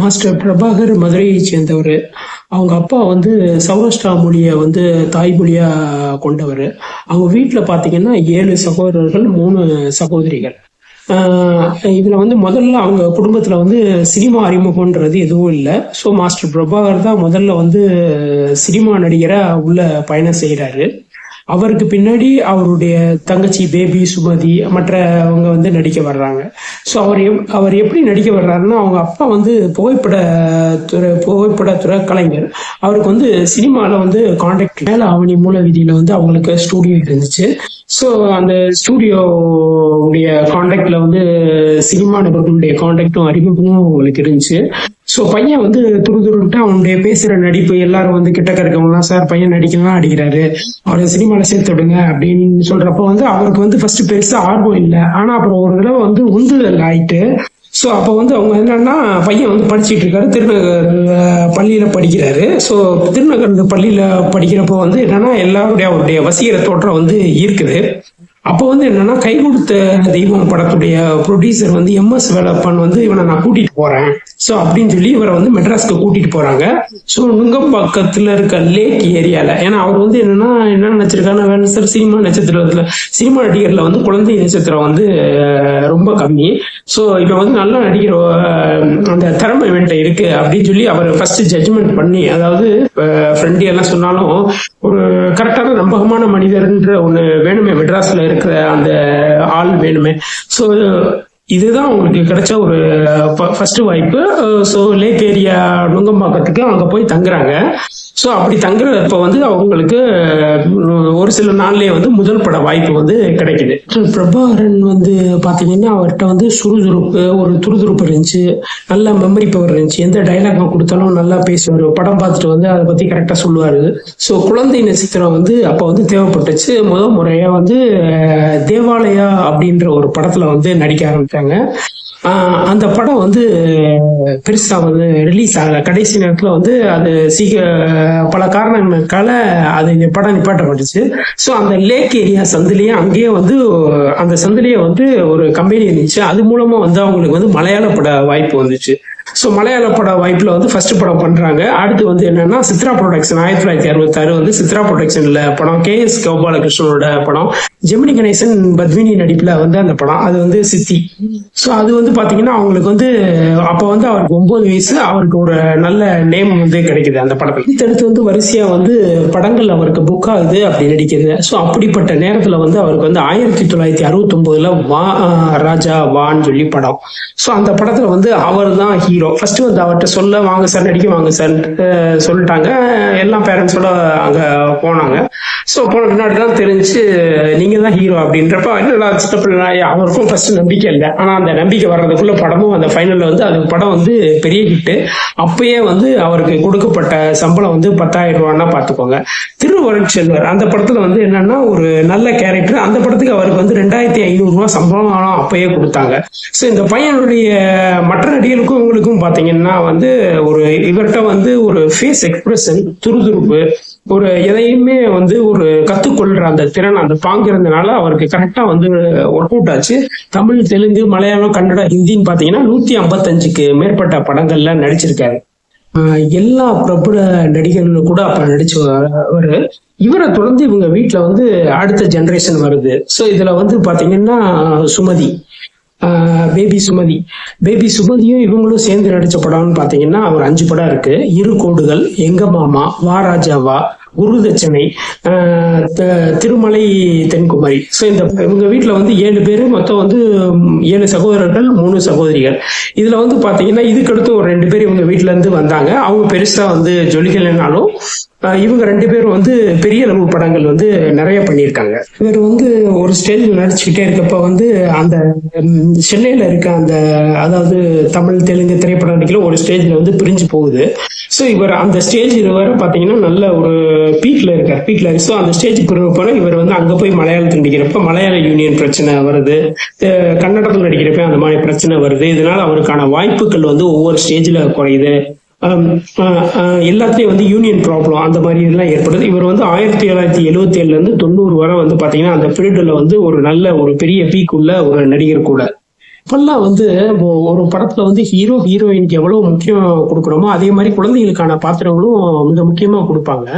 Master Prabhakar மதுரையை சேர்ந்தவர். அவங்க அப்பா வந்து சௌராஷ்டிரா மொழியை வந்து தாய்மொழியாக கொண்டவர். அவங்க வீட்டில் பார்த்தீங்கன்னா ஏழு சகோதரர்கள் மூணு சகோதரிகள். இதில் வந்து முதல்ல அவங்க குடும்பத்தில் வந்து சினிமா அறிமுகம்ன்றது எதுவும் இல்லை. ஸோ மாஸ்டர் பிரபாகர் தான் முதல்ல வந்து சினிமா நடிகராக உள்ள பயணம் செய்கிறாரு அவருக்கு பின்னாடி அவருடைய தங்கச்சி பேபி சுமதி மற்றவங்க வந்து நடிக்க வர்றாங்க. ஸோ அவர் எப்- அவர் எப்படி நடிக்க வர்றாருன்னா அவங்க அப்பா வந்து புகைப்பட துறை புகைப்படத்துறை கலைஞர் அவருக்கு வந்து சினிமாவில் வந்து காண்டாக்ட் மேல அவனி மூல வீதியில் வந்து அவங்களுக்கு ஸ்டூடியோ இருந்துச்சு. ஸோ அந்த ஸ்டூடியோவுடைய காண்டாக்டில் வந்து சினிமா நபர்களுடைய காண்டாக்டும் அறிமுகமும் அவங்களுக்கு இருந்துச்சு. ஸோ பையன் வந்து துரு துருட்டு அவனுடைய பேசுகிற நடிப்பு எல்லாரும் வந்து கிட்டக்க இருக்கவங்களாம் சார் பையன் நடிக்கலாம் அடிக்கிறாரு அவரை சினிமாவில் சேர்த்து விடுங்க அப்படின்னு சொல்றப்ப வந்து அவருக்கு வந்து ஃபர்ஸ்ட் பெருசா ஆர்வம் இல்லை. ஆனா அப்புறம் ஒரு தடவை வந்து உந்துதல் ஆயிட்டு ஸோ அப்போ வந்து அவங்க என்னன்னா பையன் வந்து படிச்சுட்டு இருக்காரு. திருநகர் பள்ளியில் பள்ளியில படிக்கிறாரு. ஸோ திருநகர் பள்ளியில படிக்கிறப்போ வந்து என்னன்னா எல்லாருடைய அவருடைய வசீகர தோற்றம் வந்து இருக்குது. அப்போ வந்து என்னன்னா கை கொடுத்த தெய்வம் படத்துடைய ப்ரொடியூசர் வந்து எம்எஸ் வேலப்பன் வந்து இவனை நான் கூட்டிட்டு போறேன். ஸோ அப்படின்னு சொல்லி இவரை வந்து மெட்ராஸ்க்கு கூட்டிட்டு போறாங்க. ஸோ பக்கத்துல இருக்க லேக் ஏரியால ஏன்னா அவர் வந்து என்னன்னா என்ன நினைச்சிருக்காருன்னா வேணும் சார் சினிமா நட்சத்திரத்துல சினிமா நடிகர்ல வந்து குழந்தை நட்சத்திரம் வந்து ரொம்ப கம்மி. ஸோ இப்போ வந்து நல்லா நடிக்கிற அந்த திறமை இவன்ட்ட இருக்கு அப்படின்னு சொல்லி அவர் ஃபர்ஸ்ட் ஜட்ஜ்மெண்ட் பண்ணி அதாவது ஃப்ரெண்ட் எல்லாம் சொன்னாலும் ஒரு கரெக்டான நம்பகமான மனிதர்ன்ற ஒன்று வேணுமே மெட்ராஸ்ல இருக்கிற அந்த ஆள் வேணுமே. ஸோ இதுதான் உங்களுக்கு கிடைச்ச ஒரு ஃபர்ஸ்ட் வாய்ப்பு. ஸோ லேக் ஏரியா நுங்கம்பாக்கத்துக்கு அங்கே போய் தங்குறாங்க. ஸோ அப்படி தங்குறப்ப வந்து அவங்களுக்கு ஒரு சில நாள்லயே வந்து முதல் பட வாய்ப்பு வந்து கிடைக்குது. பிரபாகரன் வந்து பார்த்தீங்கன்னா அவர்கிட்ட வந்து சுறுசுறுப்பு ஒரு துருதுருப்பு இருந்துச்சு நல்ல மெமரி பவர் இருந்துச்சு. எந்த டைலாக் கொடுத்தாலும் நல்லா பேசுவார். படம் பார்த்துட்டு வந்து அதை பற்றி கரெக்டாக சொல்லுவார். ஸோ குழந்தை நட்சத்திரம் வந்து அப்போ வந்து தேவைப்பட்டுச்சு. முதல் முறையாக வந்து தேவாலயா அப்படின்ற ஒரு படத்தில் வந்து நடிக்க ஆரம்பித்தாங்க அந்த படம் வந்து பெருசா வந்து ரிலீஸ் ஆக கடைசி நேரத்துல வந்து அது சீக்க பல காரணங்களுக்கால அது இந்த படம் நிப்பாட்டப்பட்டுச்சு. ஸோ அந்த லேக் ஏரியா சந்திலேயே அங்கேயே வந்து அந்த சந்திலேயே வந்து ஒரு கம்பெனி இருந்துச்சு. அது மூலமா வந்து அவங்களுக்கு வந்து மலையாள பட வாய்ப்பு வந்துச்சு. ஸோ மலையாள பட வாய்ப்புல வந்து ஃபர்ஸ்ட் படம் பண்றாங்க. அடுத்து வந்து என்னன்னா சித்ரா ப்ரொடக்ஷன் ஆயிரத்தி தொள்ளாயிரத்தி அறுபத்தாறு வந்து சித்ரா ப்ரொடக்ஷன்ல படம். கே எஸ் கோபாலகிருஷ்ணனோட படம். ஜெமினி கணேசன் பத்மினி நடிப்புல வந்து அந்த படம். அது வந்து சித்தி. ஸோ அது வந்து பாத்தீங்கன்னா அவங்களுக்கு வந்து அப்போ வந்து அவருக்கு ஒன்பது வயசு அவருக்கு ஒரு நல்ல நேம் வந்து கிடைக்குது அந்த படத்துல. அடுத்து வந்து வரிசையா வந்து படங்கள் அவருக்கு புக் ஆகுது அப்படி நடிக்கிறது. ஸோ அப்படிப்பட்ட நேரத்துல வந்து அவருக்கு வந்து ஆயிரத்தி தொள்ளாயிரத்தி அறுபத்தி ஒன்பதுல வா ராஜா வான்னு சொல்லி படம். ஸோ அந்த படத்துல வந்து அவர் தான் ஹீரோ ஃபர்ஸ்ட் வந்து அவர்கிட்ட சொல்ல வாங்க சார் நடிக்க வாங்க சார் சொல்லிட்டாங்க. எல்லாம் பேரண்ட்ஸோட அங்க போனாங்க. ஸோ போன பின்னாடி தான் தெரிஞ்சு நீங்க தான் ஹீரோ அப்படின்றப்ப என்னடா சின்ன பிள்ளை அவருக்கும் ஃபர்ஸ்ட் நம்பிக்கை இல்லை. ஆனா அந்த நம்பிக்கை வர்றதுக்குள்ள படமும் அந்த ஃபைனல்ல வந்து அது படம் வந்து பெரிய ஹிட்டு அப்பயே வந்து அவருக்கு கொடுக்கப்பட்ட சம்பளம் வந்து பத்தாயிரம் ரூபான்னா பார்த்துக்கோங்க திருவருட் செல்வர் அந்த படத்துல வந்து என்னன்னா ஒரு நல்ல கேரக்டர் அந்த படத்துக்கு அவருக்கு வந்து ரெண்டாயிரத்தி ஐநூறு சம்பளம் சம்பளம் அப்பயே கொடுத்தாங்க. ஸோ இந்த பையனுடைய மற்ற நடிகர்களுக்கும் இவங்களுக்கும் பாத்தீங்கன்னா வந்து ஒரு இவர்கிட்ட வந்து ஒரு ஃபேஸ் எக்ஸ்பிரஷன் துருதுருப்பு ஒரு எதையுமே வந்து ஒரு கத்துக்கொள்ற அந்த திறன் அந்த பாங்கு இருந்தனால அவருக்கு கரெக்டா வந்து ஒர்க் அவுட் ஆச்சு. தமிழ் தெலுங்கு மலையாளம் கன்னடம் ஹிந்தின்னு பாத்தீங்கன்னா நூத்தி ஐம்பத்தஞ்சுக்கு மேற்பட்ட படங்கள்ல நடிச்சிருக்காரு. எல்லா பிரபல நடிகர்களும் கூட அப்ப நடிச்சவரு இவரை தொடர்ந்து இவங்க வீட்டுல வந்து அடுத்த ஜெனரேஷன் வருது. ஸோ இதுல வந்து பாத்தீங்கன்னா சுமதி. பேபி சுமதி. பேபி சுமதியும் இவங்களும் சேர்ந்து நடிச்ச படம்னு பாத்தீங்கன்னா ஒரு அஞ்சு படம் இருக்கு. இரு கோடுகள் எங்க மாமா வா ராஜாவா குருதட்சணை த- திருமலை தென்குமரி. ஸோ இந்த இவங்க வீட்டில் வந்து ஏழு பேர் மொத்தம் வந்து ஏழு சகோதரர்கள் மூணு சகோதரிகள். இதில் வந்து பார்த்தீங்கன்னா இதுக்கடுத்து ஒரு ரெண்டு பேர் இவங்க வீட்டிலேருந்து வந்தாங்க. அவங்க பெருசாக வந்து ஜொலிக்கலைனாலும் இவங்க ரெண்டு பேரும் வந்து பெரிய அளவு படங்கள் வந்து நிறைய பண்ணியிருக்காங்க. இவர் வந்து ஒரு ஸ்டேஜில் நடிச்சுக்கிட்டே இருக்கப்ப வந்து அந்த சென்னையில இருக்க அந்த அதாவது தமிழ் தெலுங்கு திரைப்பட நடிக்கல ஒரு ஸ்டேஜ்ல வந்து பிரிஞ்சு போகுது. ஸோ இவர் அந்த ஸ்டேஜ் வர பார்த்தீங்கன்னா நல்ல ஒரு பீக்ல இருக்கார். பீக்ல ஸோ அந்த ஸ்டேஜ் போனால் இவர் வந்து அங்க போய் மலையாளத்தில் நடிக்கிறப்ப மலையாள யூனியன் பிரச்சனை வருது. கன்னடத்தில் நடிக்கிறப்ப அந்த மாதிரி பிரச்சனை வருது. இதனால அவருக்கான வாய்ப்புகள் வந்து ஒவ்வொரு ஸ்டேஜ்ல குறையுது. Um, uh, uh, எல்லாத்துலயும் வந்து யூனியன் ப்ராப்ளம் அந்த மாதிரி இதெல்லாம் ஏற்படுது. இவர் வந்து ஆயிரத்தி தொள்ளாயிரத்தி எழுவத்தி ஏழுல இருந்து தொண்ணூறு வரை வந்து பாத்தீங்கன்னா அந்த பீரியட்ல வந்து ஒரு நல்ல ஒரு பெரிய பீக் உள்ள ஒரு நடிகர் கூட. இப்பெல்லாம் வந்து ஒரு படத்துல வந்து ஹீரோ ஹீரோயினுக்கு எவ்வளவு முக்கியம் கொடுக்குறோமோ அதே மாதிரி குழந்தைகளுக்கான பாத்திரங்களும் மிக முக்கியமா கொடுப்பாங்க.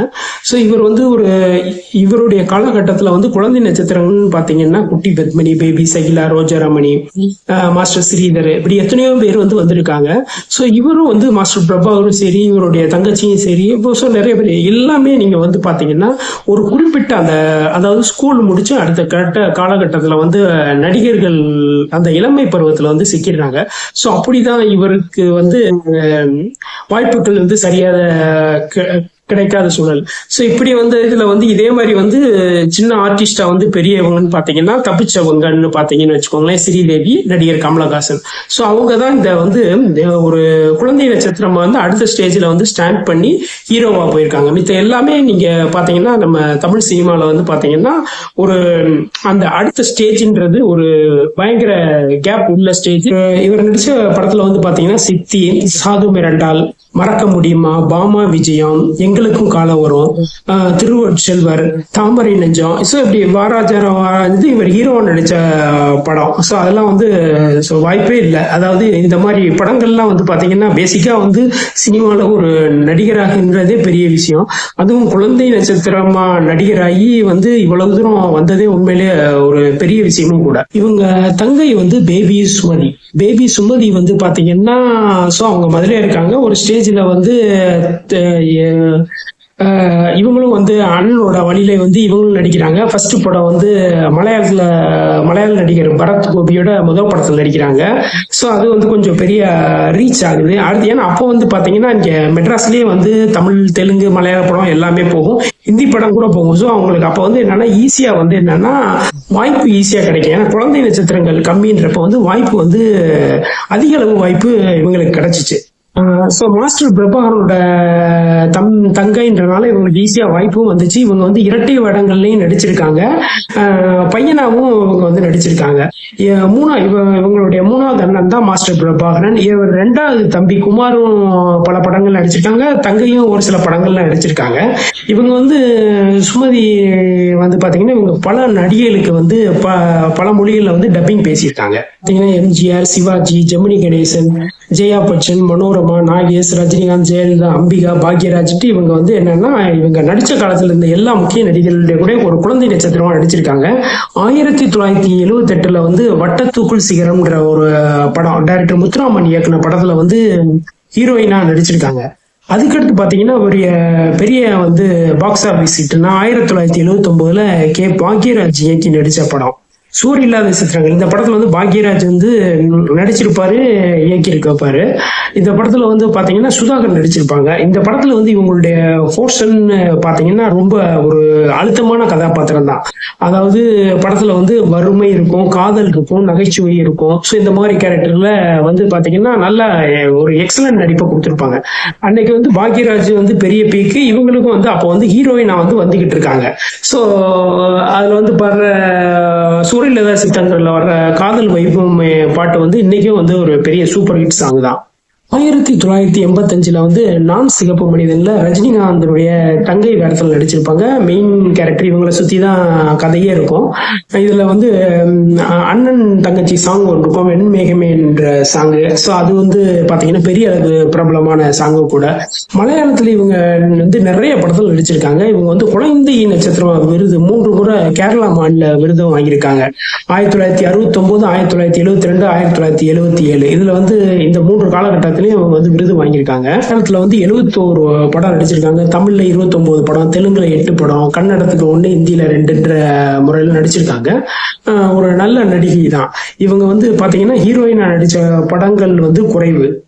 ஸோ இவர் வந்து ஒரு இவருடைய காலகட்டத்துல வந்து குழந்தை நட்சத்திரங்கள்னு பாத்தீங்கன்னா குட்டி பத்மினி பேபி சகிலா ரோஜாராமணி மாஸ்டர் ஸ்ரீதர் இப்படி எத்தனையோ பேர் வந்து வந்திருக்காங்க. ஸோ இவரும் வந்து மாஸ்டர் பிரபாகரும் சரி இவருடைய தங்கச்சியும் சரி இப்போ ஸோ நிறைய பேர் எல்லாமே நீங்க வந்து பாத்தீங்கன்னா ஒரு குறிப்பிட்ட அந்த அதாவது ஸ்கூல் முடிச்சு அடுத்த கட்ட காலகட்டத்தில் வந்து நடிகர்கள் அந்த இளமை பருவத்துல வந்து சிக்கிடுறாங்க. ஸோ அப்படிதான் இவருக்கு வந்து வாய்ப்புகள் வந்து சரியாக கிடைக்காத சூழல். ஸோ இப்படி வந்து இதுல வந்து இதே மாதிரி வந்து சின்ன ஆர்டிஸ்டா வந்து பெரியவங்கன்னு பாத்தீங்கன்னா தப்பிச்சவங்கன்னு பாத்தீங்கன்னு வச்சுக்கோங்களேன் ஸ்ரீதேவி நடிகர் கமலஹாசன். ஸோ அவங்க தான் இந்த வந்து ஒரு குழந்தை நட்சத்திரம் வந்து அடுத்த ஸ்டேஜ்ல வந்து ஸ்டாண்ட் பண்ணி ஹீரோவா போயிருக்காங்க. மித்த எல்லாமே நீங்க பாத்தீங்கன்னா நம்ம தமிழ் சினிமால வந்து பாத்தீங்கன்னா ஒரு அந்த அடுத்த ஸ்டேஜ்ன்றது ஒரு பயங்கர கேப் உள்ள ஸ்டேஜ் இவர் நடிச்ச படத்துல வந்து பாத்தீங்கன்னா சித்தி சாது மிரண்டால் மறக்க முடியுமா பாமா விஜயம் எங்களுக்கும் காலம் வரும். ஆஹ் செல்வர் தாமரை நெஞ்சம். ஸோ இப்படி வாராஜாரம் இது இவர் ஹீரோ நடிச்ச படம். ஸோ அதெல்லாம் வந்து ஸோ வாய்ப்பே இல்லை. அதாவது இந்த மாதிரி படங்கள்லாம் வந்து பார்த்தீங்கன்னா பேசிக்கா வந்து சினிமாவில் ஒரு நடிகராகின்றதே பெரிய விஷயம். அதுவும் குழந்தை நட்சத்திரமா நடிகராகி வந்து இவ்வளவு தூரம் வந்ததே உண்மையிலேயே ஒரு பெரிய விஷயமும் கூட. இவங்க தங்கை வந்து பேபி சுமதி. பேபி சுமதி வந்து பாத்தீங்கன்னா ஸோ அவங்க மதுரையா இருக்காங்க. ஒரு ஸ்டேஜ்ல வந்து இவங்களும் வந்து அண்ணனோட வழியில வந்து இவங்களும் நடிக்கிறாங்க. ஃபர்ஸ்ட் படம் வந்து மலையாளத்துல மலையாள நடிகர் பரத் கோபியோட முதல் படத்துல நடிக்கிறாங்க. ஸோ அது வந்து கொஞ்சம் பெரிய ரீச் ஆகுது. அடுத்து ஏன்னா அப்போ வந்து பாத்தீங்கன்னா இங்க மெட்ராஸ்லயே வந்து தமிழ் தெலுங்கு மலையாள படம் எல்லாமே போகும். ஹிந்தி படம் கூட போகும். ஸோ அவங்களுக்கு அப்போ வந்து என்னன்னா ஈஸியா வந்து என்னன்னா வாய்ப்பு ஈஸியா கிடைக்கும். ஏன்னா குழந்தை நட்சத்திரங்கள் கம்மின்றப்ப வந்து வாய்ப்பு வந்து அதிக அளவு வாய்ப்பு இவங்களுக்கு கிடைச்சிச்சு. ஸோ மாஸ்டர் பிரபாகரோட தம் தங்கைன்றனால இவங்களுக்கு ஈஸியா வாய்ப்பும் வந்துச்சு. இவங்க வந்து இரட்டை வேடங்கள்லயும் நடிச்சிருக்காங்க. ஆஹ் பையனாவும் இவங்க வந்து நடிச்சிருக்காங்க. மூணா இவ இவங்களுடைய மூணாவது அண்ணன் தான் மாஸ்டர் பிரபாகரன் இவர் ரெண்டாவது தம்பி குமாரும் பல படங்கள் நடிச்சிருக்காங்க. தங்கையும் ஒரு சில படங்கள்ல நடிச்சிருக்காங்க. இவங்க வந்து சுமதி வந்து பாத்தீங்கன்னா இவங்க பல நடிகைகளுக்கு வந்து ப பல மொழிகளில் வந்து டப்பிங் பேசியிருக்காங்க. பார்த்தீங்கன்னா எம்ஜிஆர் சிவாஜி ஜெமினி கணேசன் ஜெயா பச்சன் மனோரமா நாகேஷ் ரஜினிகாந்த் ஜெயலலிதா அம்பிகா பாக்யராஜ்ட்டு இவங்க வந்து என்னன்னா இவங்க நடித்த காலத்துல இருந்த எல்லா முக்கிய நடிகர்களுடைய கூட ஒரு குழந்தை நட்சத்திரமா நடிச்சிருக்காங்க. ஆயிரத்தி தொள்ளாயிரத்தி எழுபத்தி எட்டுல வந்து வட்டத்தூக்குள் சிகரம்ன்ற ஒரு படம் டைரக்டர் முத்துராமன் இயக்குன படத்துல வந்து ஹீரோயினா நடிச்சிருக்காங்க. அதுக்கடுத்து பாத்தீங்கன்னா ஒரு பெரிய வந்து பாக்ஸ் ஆபீஸ் ஹிட்னா ஆயிரத்தி தொள்ளாயிரத்தி எழுவத்தி ஒன்பதுல கே பாக்யராஜ் இயக்கி நடிச்ச படம். சூர் இல்லாத சித்திரங்கள். இந்த படத்துல வந்து பாக்யராஜ் வந்து நடிச்சிருப்பாரு இயக்கி இந்த படத்துல வந்து பாத்தீங்கன்னா சுதாகர் நடிச்சிருப்பாங்க. இந்த படத்துல வந்து இவங்களுடைய போர்ஷன் பாத்தீங்கன்னா ரொம்ப ஒரு அழுத்தமான கதாபாத்திரம் தான். அதாவது படத்துல வந்து வறுமை இருக்கும் காதல் இருக்கும் நகைச்சுவை இருக்கும். ஸோ இந்த மாதிரி கேரக்டர்ல வந்து பாத்தீங்கன்னா நல்ல ஒரு எக்ஸலன்ட் நடிப்பை கொடுத்துருப்பாங்க. அன்னைக்கு வந்து பாக்யராஜ் வந்து பெரிய பீக்கு இவங்களுக்கும் வந்து அப்போ வந்து ஹீரோயினா வந்து வந்துகிட்டு இருக்காங்க. ஸோ அதுல வந்து பாடுற சூரியலதா சித்தங்கள்ல வர்ற காதல் வைபவம் பாட்டு வந்து இன்னைக்கும் வந்து ஒரு பெரிய சூப்பர் ஹிட் சாங் தான். ஆயிரத்தி தொள்ளாயிரத்தி எண்பத்தஞ்சில் வந்து நான் சிகப்பு மனிதனில் ரஜினிகாந்தனுடைய தங்கை வேடத்தில் நடிச்சிருப்பாங்க. மெயின் கேரக்டர் இவங்களை சுற்றி தான் கதையே இருக்கும். இதுல வந்து அண்ணன் தங்கச்சி சாங் ஒன்று இருக்கும். வெண்மேகமே என்ற சாங்கு ஸோ அது வந்து பார்த்தீங்கன்னா பெரிய அளவு பிரபலமான சாங்கு கூட. மலையாளத்துல இவங்க வந்து நிறைய படத்தில் நடிச்சிருக்காங்க. இவங்க வந்து குழந்தை நட்சத்திரம் விருது மூன்று முறை கேரளா மாநில விருதும் வாங்கியிருக்காங்க. ஆயிரத்தி தொள்ளாயிரத்தி அறுபத்தி ஒன்பது ஆயிரத்தி தொள்ளாயிரத்தி எழுபத்தி ரெண்டு ஆயிரத்தி தொள்ளாயிரத்தி எழுபத்தி ஏழு. இதுல வந்து இந்த மூன்று காலகட்டத்தில் காலகட்டத்திலையும் அவங்க வந்து விருது வாங்கியிருக்காங்க. மலையாளத்துல வந்து எழுபத்தோரு படம் நடிச்சிருக்காங்க. தமிழ்ல இருபத்தொன்பது படம் தெலுங்குல எட்டு படம் கன்னடத்துக்கு ஒன்று இந்தியில ரெண்டுன்ற முறையில் நடிச்சிருக்காங்க. ஆஹ் ஒரு நல்ல நடிகை தான் இவங்க வந்து பாத்தீங்கன்னா ஹீரோயினா நடிச்ச படங்கள் வந்து குறைவு.